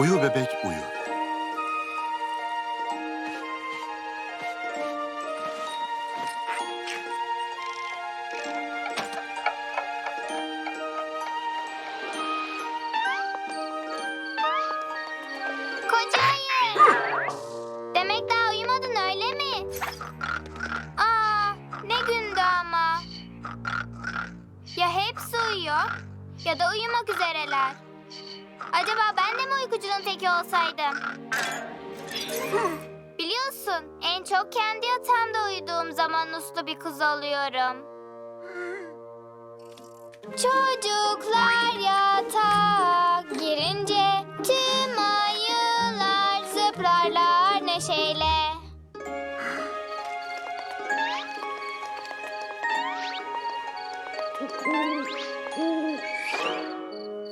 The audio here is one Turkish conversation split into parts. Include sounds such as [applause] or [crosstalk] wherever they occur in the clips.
Uyu bebek uyu.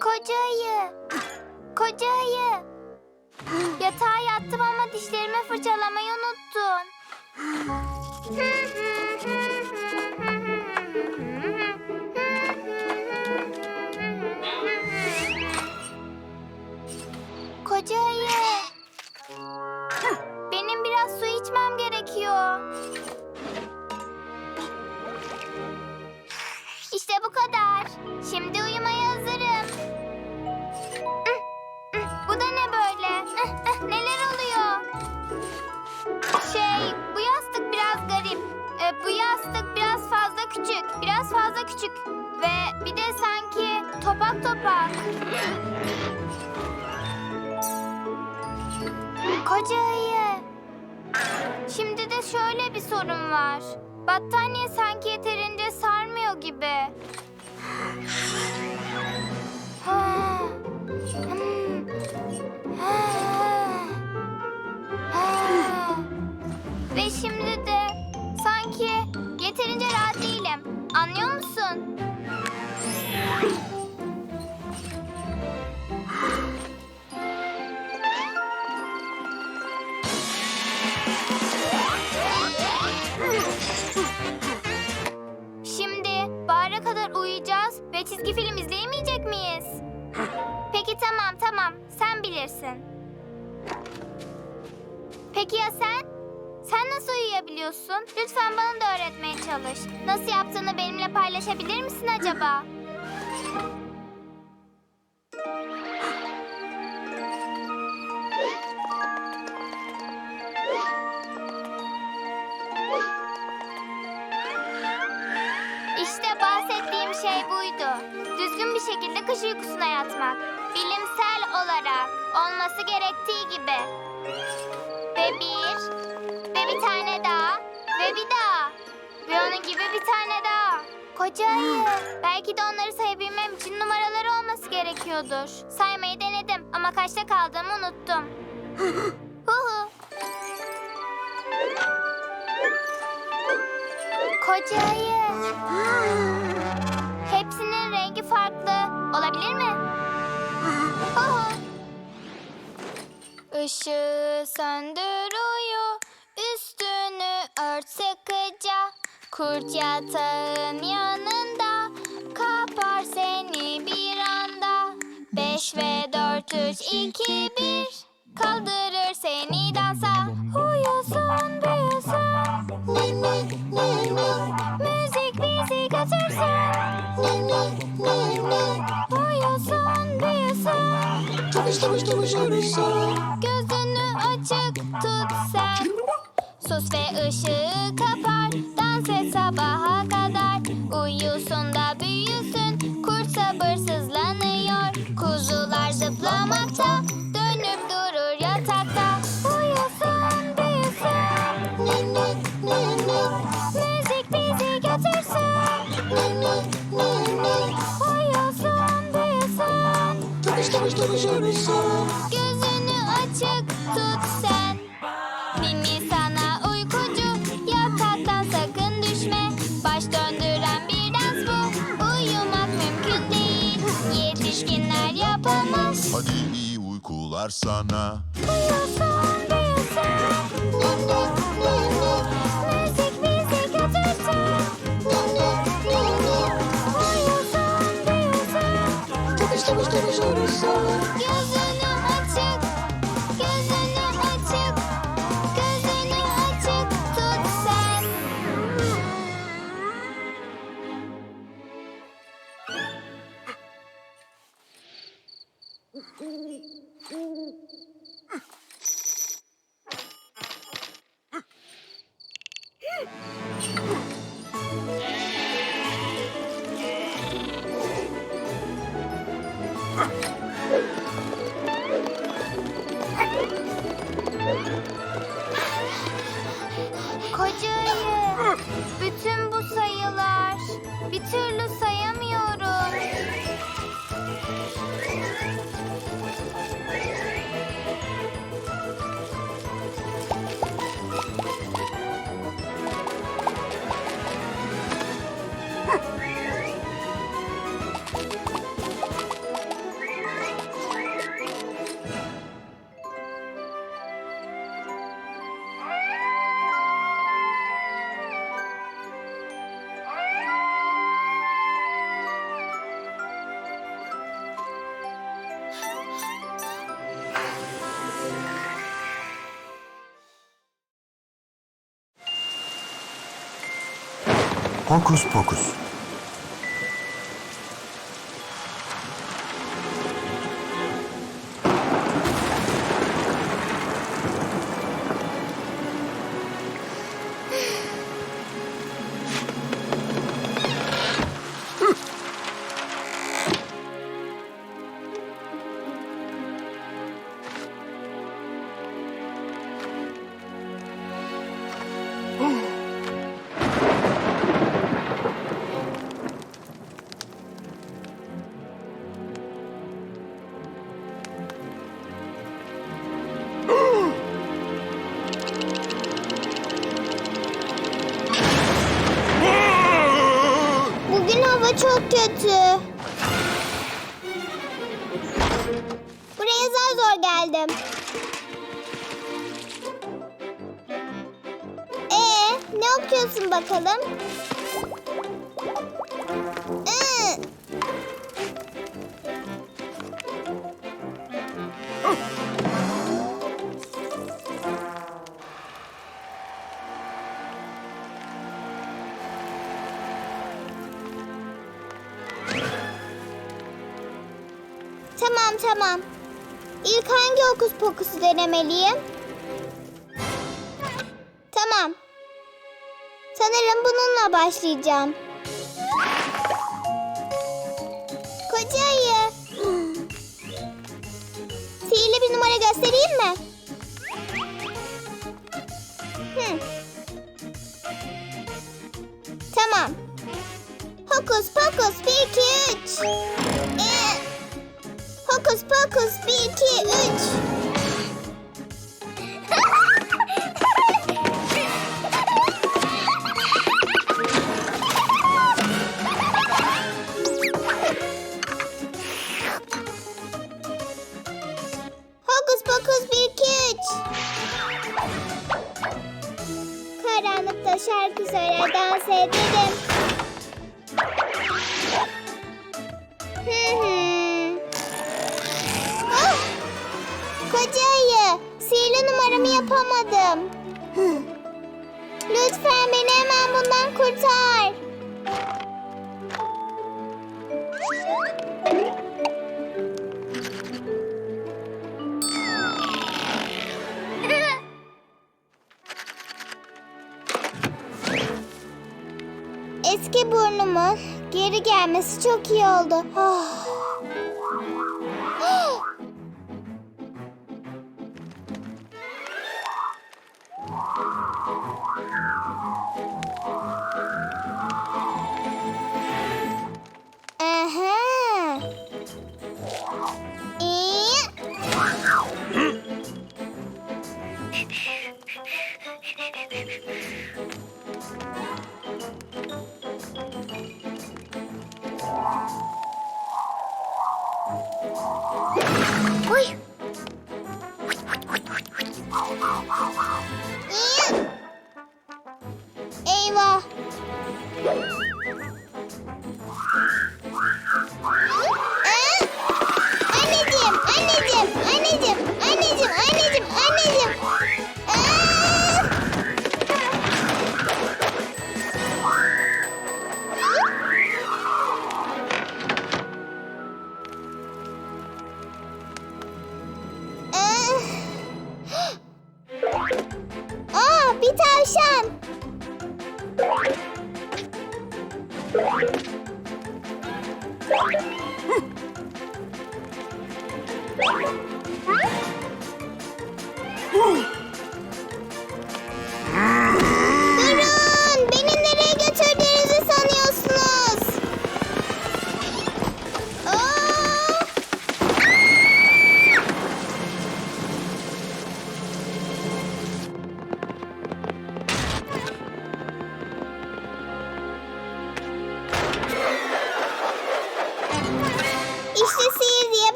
Koca ayı, koca ayı. Yatağa yattım ama dişlerimi fırçalamayı unuttun. Küçük. Ve bir de sanki topak topak. Koca ayı. Şimdi de şöyle bir sorun var. Battaniye sanki yeterince sarmıyor gibi. Hmm. Ve şimdi de sanki yeterince rahat değilim. Anlıyor musun? Ve çizgi film izleyemeyecek miyiz? Peki tamam tamam sen bilirsin. Peki ya sen? Sen nasıl uyuyabiliyorsun? Lütfen bana da öğretmeye çalış. Nasıl yaptığını benimle paylaşabilir misin acaba? Şekilde kış uykusuna yatmak. Bilimsel olarak olması gerektiği gibi. Ve bir, ve bir tane daha, ve bir daha. Ve onun gibi bir tane daha. Koca ayı. Belki de onları sayabilmem için numaraları olması gerekiyordur. Saymayı denedim ama kaçta kaldığımı unuttum. [gasps] Hu hu. Koca ayı. [gasps] Rengi farklı. Olabilir mi? Hu hu. Işığı söndür uyu, üstünü ört sıkıca. Kurt yatağın yanında, kapar seni bir anda. Beş ve dört, üç, iki, bir, kaldırır seni dansa. Uyusun, Gözünü açık tut sen. Sus ve ışığı kapar. Dans et sabaha kadar. Uyusun da büyüsün. Kurt sabırsızlanıyor. Kuzular zıplamakta uykular sana. Uyusun büyüsün Ni ni ni ni Müzik bizi götürsün Ni ni ni ni Uyusun büyüsün Tavuş tavuş tavuş arısı. Gözünü Bıcır'ı. Bütün bu sayılar bir türlü Hokus Pokus. Tamam. İlk hangi hokus pokusu denemeliyim? Tamam. Sanırım bununla başlayacağım. Koca ayı. Sihirli bir numara göstereyim mi? Thank you. muhteşem.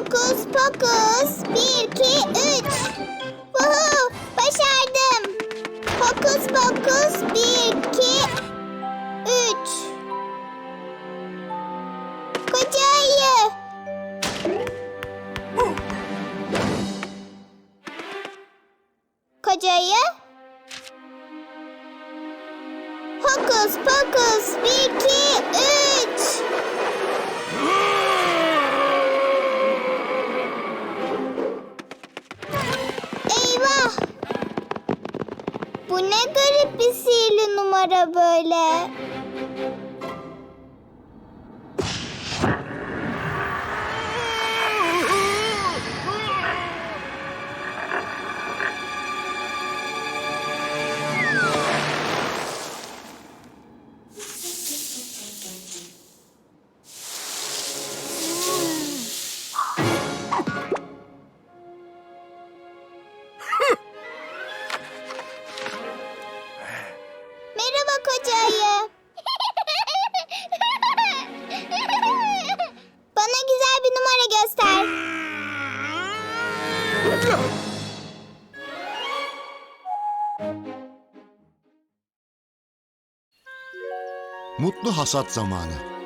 Hokus pokus. Bir, iki, üç. Vuhu, başardım. Hokus pokus. Bir, iki, hasat zamanı.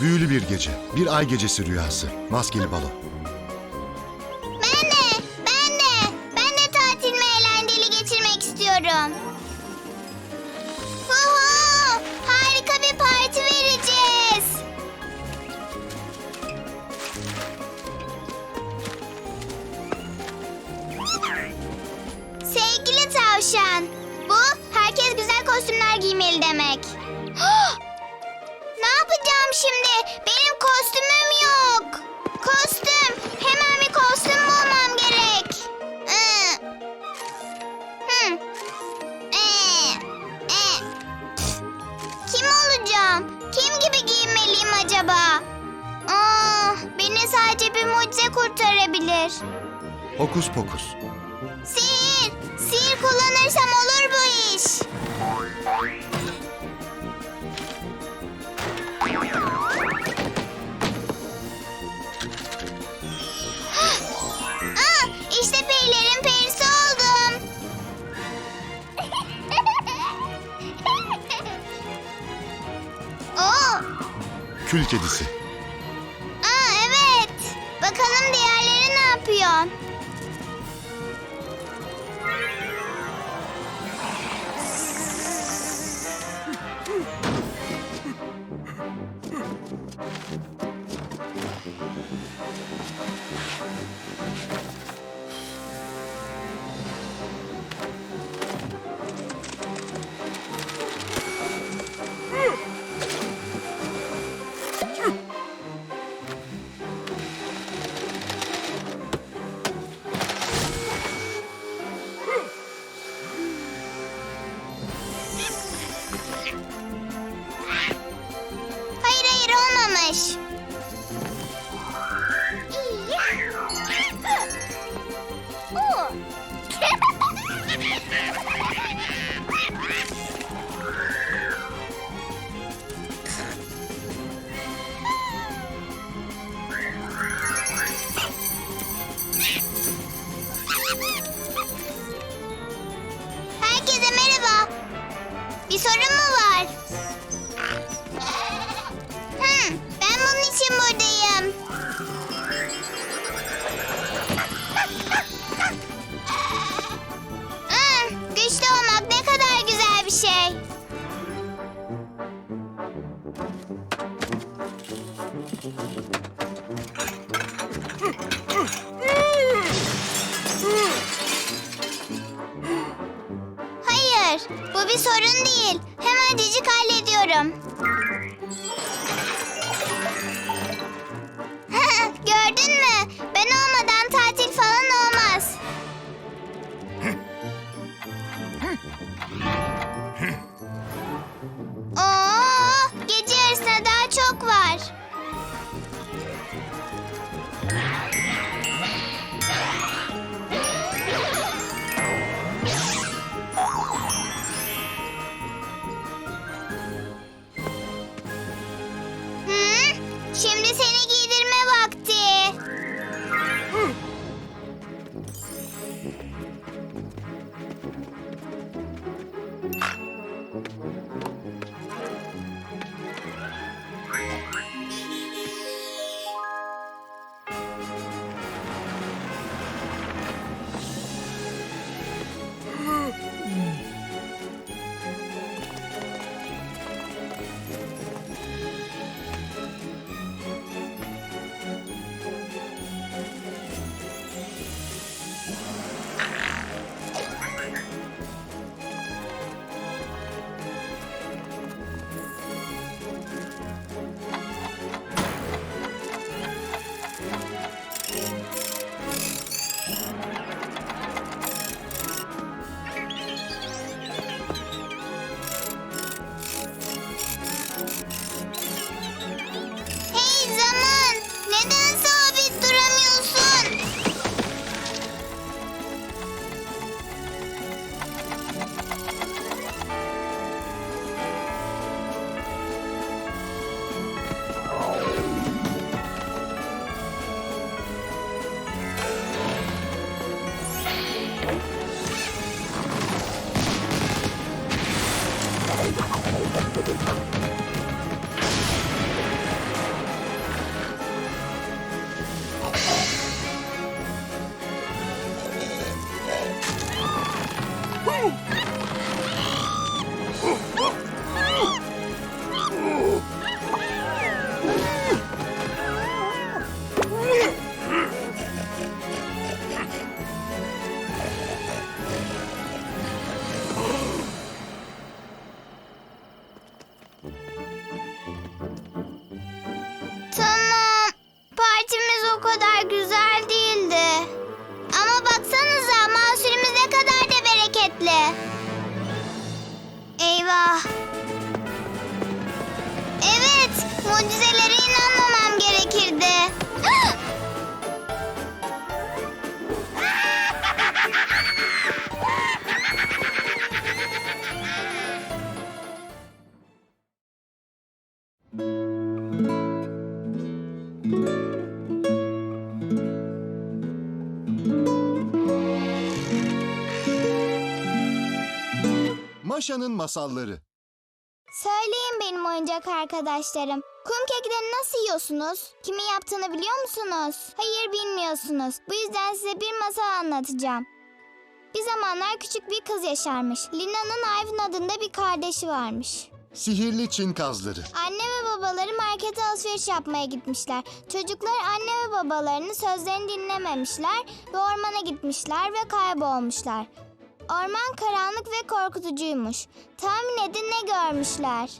Büyülü bir gece. Bir ay gecesi rüyası. Maskeli balo. olabilir. Hokus pokus. Sihir! Sihir kullanırsam olur bu iş. Aa, [gasps] ah, işte perilerin perisi oldum. [laughs] Oo, Kül kedisi. yapıyorsun? Sorun değil. Hemencecik hallediyorum. O kadar güzel değildi. Ama baksanıza mahsulümüz ne kadar da bereketli. Eyvah. Evet, mucizelere Maşa'nın masalları. Söyleyin benim oyuncak arkadaşlarım. Kum keklerini nasıl yiyorsunuz? Kimin yaptığını biliyor musunuz? Hayır bilmiyorsunuz. Bu yüzden size bir masal anlatacağım. Bir zamanlar küçük bir kız yaşarmış. Lina'nın Ayvin adında bir kardeşi varmış. Sihirli Çin kazları. Anne ve babaları markete alışveriş yapmaya gitmişler. Çocuklar anne ve babalarının sözlerini dinlememişler ve ormana gitmişler ve kaybolmuşlar. Orman karanlık ve korkutucuymuş. Tahmin edin ne görmüşler?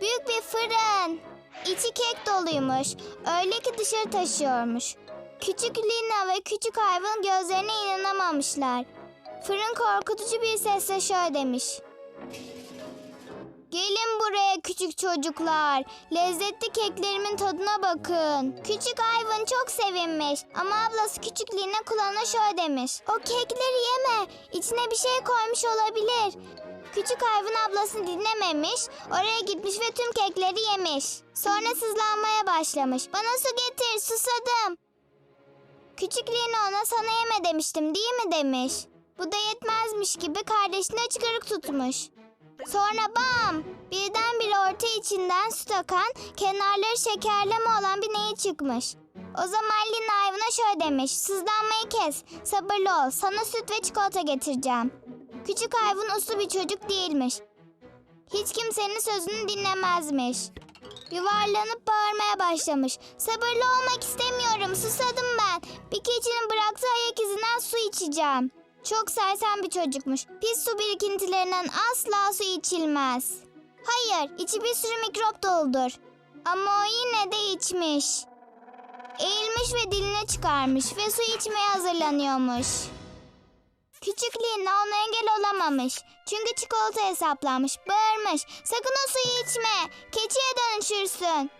Büyük bir fırın. İçi kek doluymuş. Öyle ki dışarı taşıyormuş. Küçük Lina ve küçük hayvan gözlerine inanamamışlar. Fırın korkutucu bir sesle şöyle demiş. Gelin buraya küçük çocuklar. Lezzetli keklerimin tadına bakın. Küçük Ayvın çok sevinmiş. Ama ablası küçük Lina kulağına şöyle demiş. O kekleri yeme. İçine bir şey koymuş olabilir. Küçük Ayvın ablasını dinlememiş. Oraya gitmiş ve tüm kekleri yemiş. Sonra sızlanmaya başlamış. Bana su getir susadım. Küçük Lina ona sana yeme demiştim değil mi demiş. Bu da yetmezmiş gibi kardeşine çıkarık tutmuş. Sonra bam! Birdenbire orta içinden süt akan, kenarları şekerleme olan bir nehir çıkmış. O zaman Lina hayvana şöyle demiş. Sızlanmayı kes. Sabırlı ol. Sana süt ve çikolata getireceğim. Küçük hayvan uslu bir çocuk değilmiş. Hiç kimsenin sözünü dinlemezmiş. Yuvarlanıp bağırmaya başlamış. Sabırlı olmak istemiyorum. Susadım ben. Bir keçinin bıraktığı ayak izinden su içeceğim. Çok sersem bir çocukmuş. Pis su birikintilerinden asla su içilmez. Hayır, içi bir sürü mikrop doludur. Ama o yine de içmiş. Eğilmiş ve diline çıkarmış ve su içmeye hazırlanıyormuş. Küçüklüğünde ona engel olamamış. Çünkü çikolata hesaplanmış, bağırmış. Sakın o suyu içme, keçiye dönüşürsün.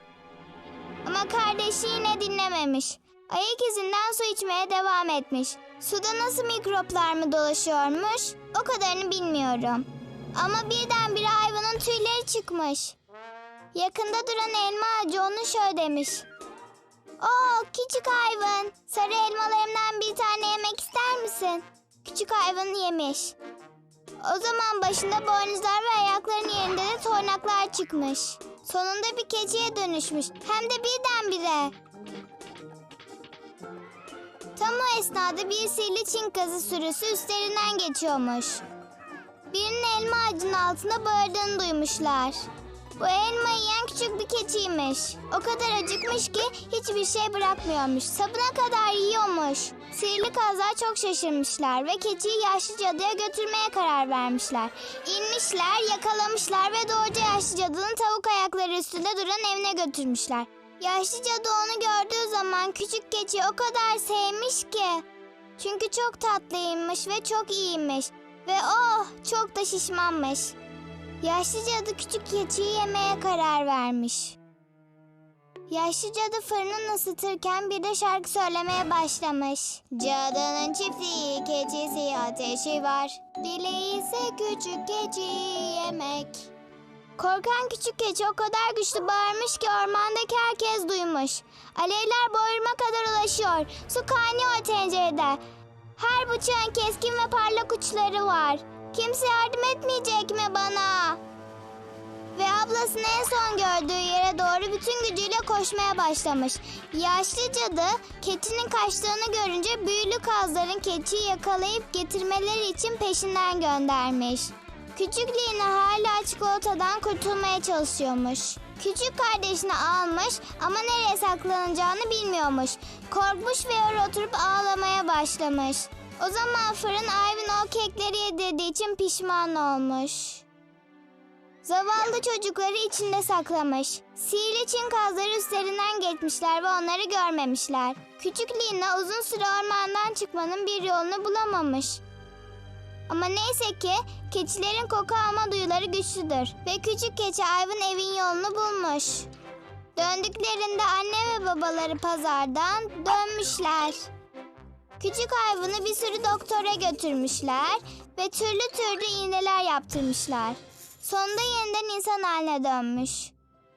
Ama kardeşi yine dinlememiş. Ayak izinden su içmeye devam etmiş. Suda nasıl mikroplar mı dolaşıyormuş? O kadarını bilmiyorum. Ama birdenbire hayvanın tüyleri çıkmış. Yakında duran elma ağacı onu şöyle demiş. Oo küçük hayvan. Sarı elmalarımdan bir tane yemek ister misin? Küçük hayvan yemiş. O zaman başında boynuzlar ve ayaklarının yerinde de toynaklar çıkmış. Sonunda bir keçiye dönüşmüş. Hem de birdenbire. Tam o esnada bir sihirli Çin kazı sürüsü üstlerinden geçiyormuş. Birinin elma ağacının altında bağırdığını duymuşlar. Bu elma yiyen küçük bir keçiymiş. O kadar acıkmış ki hiçbir şey bırakmıyormuş. Sabına kadar yiyormuş. Sihirli kazlar çok şaşırmışlar ve keçiyi yaşlı cadıya götürmeye karar vermişler. İnmişler, yakalamışlar ve doğruca yaşlı cadının tavuk ayakları üstünde duran evine götürmüşler. Yaşlı cadı onu gördüğü zaman küçük keçiyi o kadar sevmiş ki. Çünkü çok tatlıymış ve çok iyiymiş. Ve oh çok da şişmanmış. Yaşlı cadı küçük keçiyi yemeye karar vermiş. Yaşlı cadı fırını ısıtırken bir de şarkı söylemeye başlamış. Cadının çiftliği, keçisi, ateşi var. Dileği ise küçük keçiyi yemek. Korkan küçük keçi o kadar güçlü bağırmış ki ormandaki herkes duymuş. Alevler boğulma kadar ulaşıyor. Su kaynıyor tencerede. Her bıçağın keskin ve parlak uçları var. Kimse yardım etmeyecek mi bana? Ve ablasını en son gördüğü yere doğru bütün gücüyle koşmaya başlamış. Yaşlı cadı keçinin kaçtığını görünce büyülü kazların keçiyi yakalayıp getirmeleri için peşinden göndermiş. Küçüklüğüne hala çikolatadan kurtulmaya çalışıyormuş. Küçük kardeşini almış ama nereye saklanacağını bilmiyormuş. Korkmuş ve oraya oturup ağlamaya başlamış. O zaman fırın Ivan o kekleri yedirdiği için pişman olmuş. Zavallı çocukları içinde saklamış. Sihirli Çin kazları üstlerinden geçmişler ve onları görmemişler. Küçük Lina uzun süre ormandan çıkmanın bir yolunu bulamamış. Ama neyse ki keçilerin koku alma duyuları güçlüdür ve küçük keçi Ivan evin yolunu bulmuş. Döndüklerinde anne ve babaları pazardan dönmüşler. Küçük hayvanı bir sürü doktora götürmüşler ve türlü türlü iğneler yaptırmışlar. Sonunda yeniden insan haline dönmüş.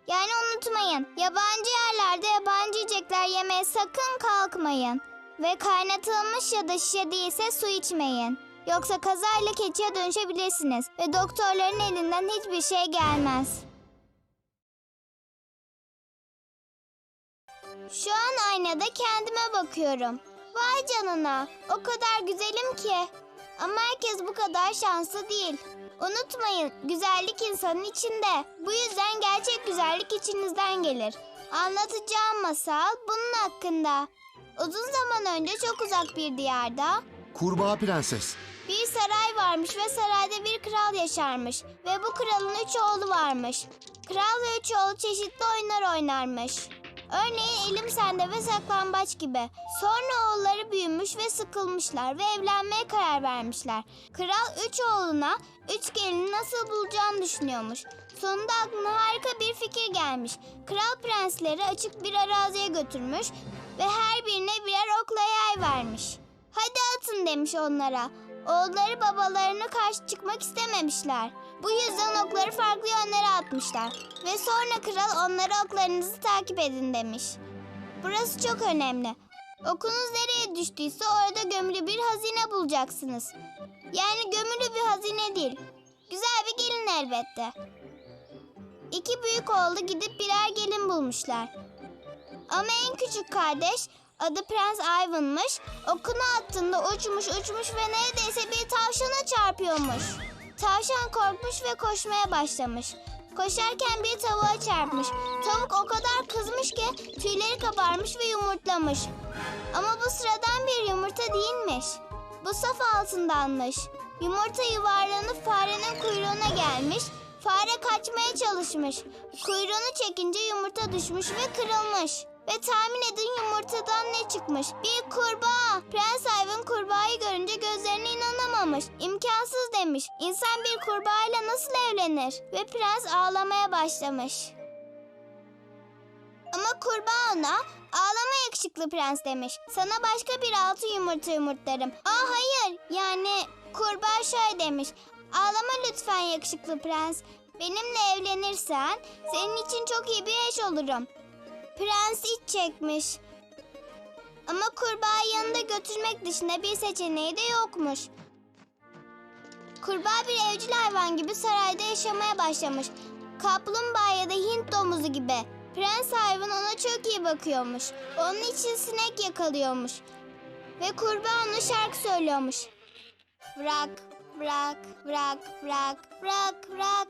Yani unutmayın, yabancı yerlerde yabancı yiyecekler yemeye sakın kalkmayın. Ve kaynatılmış ya da şişe değilse su içmeyin. Yoksa kazayla keçiye dönüşebilirsiniz ve doktorların elinden hiçbir şey gelmez. Şu an aynada kendime bakıyorum. Vay canına, o kadar güzelim ki. Ama herkes bu kadar şanslı değil. Unutmayın, güzellik insanın içinde. Bu yüzden gerçek güzellik içinizden gelir. Anlatacağım masal bunun hakkında. Uzun zaman önce çok uzak bir diyarda Kurbağa prenses. Bir saray varmış ve sarayda bir kral yaşarmış. Ve bu kralın üç oğlu varmış. Kral ve üç oğlu çeşitli oyunlar oynarmış. Örneğin elim sende ve saklambaç gibi. Sonra oğulları büyümüş ve sıkılmışlar ve evlenmeye karar vermişler. Kral üç oğluna üç gelini nasıl bulacağını düşünüyormuş. Sonunda aklına harika bir fikir gelmiş. Kral prensleri açık bir araziye götürmüş ve her birine birer okla yay vermiş. Demiş onlara. Oğulları babalarını karşı çıkmak istememişler. Bu yüzden okları farklı yönlere atmışlar. Ve sonra kral onlara oklarınızı takip edin demiş. Burası çok önemli. Okunuz nereye düştüyse orada gömülü bir hazine bulacaksınız. Yani gömülü bir hazine değil. Güzel bir gelin elbette. İki büyük oğlu gidip birer gelin bulmuşlar. Ama en küçük kardeş adı Prens Ivan'mış. Okunu attığında uçmuş uçmuş ve neredeyse bir tavşana çarpıyormuş. Tavşan korkmuş ve koşmaya başlamış. Koşarken bir tavuğa çarpmış. Tavuk o kadar kızmış ki tüyleri kabarmış ve yumurtlamış. Ama bu sıradan bir yumurta değilmiş. Bu saf altındanmış. Yumurta yuvarlanıp farenin kuyruğuna gelmiş. Fare kaçmaya çalışmış. Kuyruğunu çekince yumurta düşmüş ve kırılmış. Ve tahmin edin yumurtadan ne çıkmış? Bir kurbağa. Prens Ivan kurbağayı görünce gözlerine inanamamış. İmkansız demiş. İnsan bir kurbağayla nasıl evlenir? Ve prens ağlamaya başlamış. Ama kurbağa ona ağlama yakışıklı prens demiş. Sana başka bir altı yumurta yumurtlarım. Aa hayır yani kurbağa şöyle demiş. Ağlama lütfen yakışıklı prens. Benimle evlenirsen senin için çok iyi bir eş olurum. Prens iç çekmiş. Ama kurbağa yanında götürmek dışında bir seçeneği de yokmuş. Kurbağa bir evcil hayvan gibi sarayda yaşamaya başlamış. Kaplumbağa ya da Hint domuzu gibi. Prens hayvan ona çok iyi bakıyormuş. Onun için sinek yakalıyormuş. Ve kurbağa ona şarkı söylüyormuş. Bırak, bırak, bırak, bırak, bırak, bırak.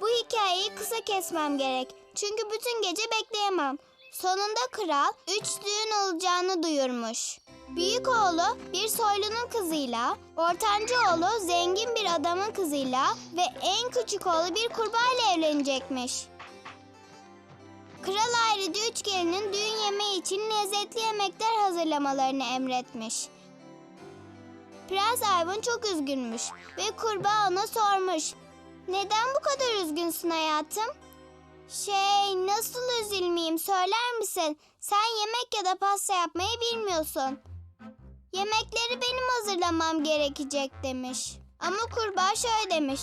Bu hikayeyi kısa kesmem gerek. Çünkü bütün gece bekleyemem. Sonunda kral üç düğün olacağını duyurmuş. Büyük oğlu bir soylunun kızıyla, ortancı oğlu zengin bir adamın kızıyla ve en küçük oğlu bir kurbağayla evlenecekmiş. Kral ayrıca üç gelinin düğün yemeği için lezzetli yemekler hazırlamalarını emretmiş. Prens Ivan çok üzgünmüş ve kurbağa ona sormuş. Neden bu kadar üzgünsün hayatım? Şey, nasıl üzülmeyeyim söyler misin? Sen yemek ya da pasta yapmayı bilmiyorsun. Yemekleri benim hazırlamam gerekecek demiş. Ama kurbağa şöyle demiş.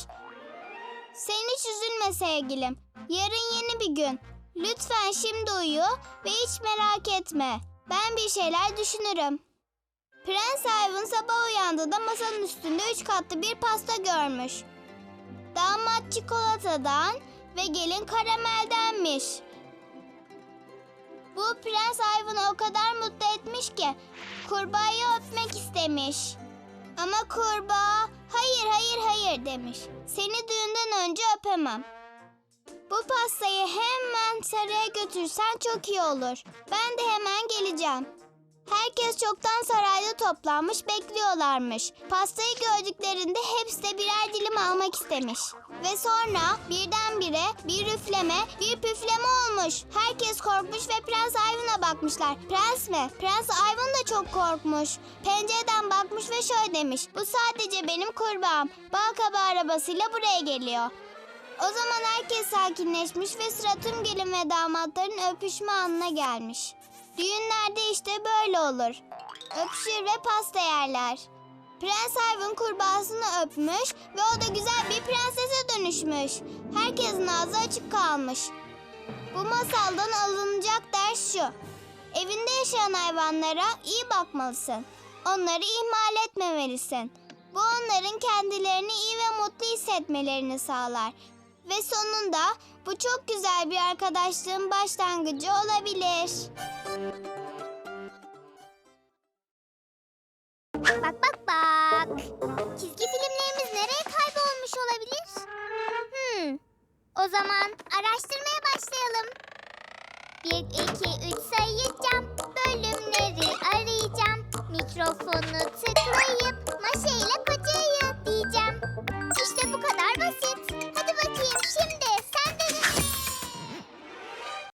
Sen hiç üzülme sevgilim. Yarın yeni bir gün. Lütfen şimdi uyu ve hiç merak etme. Ben bir şeyler düşünürüm. Prens Ivan sabah uyandığında masanın üstünde üç katlı bir pasta görmüş. Damat çikolatadan ve gelin karameldenmiş. Bu Prens Ivan'ı o kadar mutlu etmiş ki kurbağayı öpmek istemiş. Ama kurbağa hayır hayır hayır demiş. Seni düğünden önce öpemem. Bu pastayı hemen saraya götürsen çok iyi olur. Ben de hemen geleceğim. Herkes çoktan sarayda toplanmış bekliyorlarmış. Pastayı gördüklerinde hepsi de birer dilim almak istemiş. Ve sonra birdenbire bir üfleme, bir püfleme olmuş. Herkes korkmuş ve Prens Ivan'a bakmışlar. Prens mi? Prens Ivan da çok korkmuş. Pencereden bakmış ve şöyle demiş. Bu sadece benim kurbağam. Bal kabağı arabasıyla buraya geliyor. O zaman herkes sakinleşmiş ve sıra tüm gelin ve damatların öpüşme anına gelmiş. Düğünlerde işte böyle olur. Öpüşür ve pasta yerler. Prens Ivan kurbağasını öpmüş ve o da güzel bir prensese dönüşmüş. Herkesin ağzı açık kalmış. Bu masaldan alınacak ders şu. Evinde yaşayan hayvanlara iyi bakmalısın. Onları ihmal etmemelisin. Bu onların kendilerini iyi ve mutlu hissetmelerini sağlar. Ve sonunda bu çok güzel bir arkadaşlığın başlangıcı olabilir. Bak bak bak. Çizgi filmlerimiz nereye kaybolmuş olabilir? Hmm. O zaman araştırmaya başlayalım. 1, 2, 3 sayacağım. Bölümleri arayacağım. Mikrofonu tıklayıp maşayla kocaya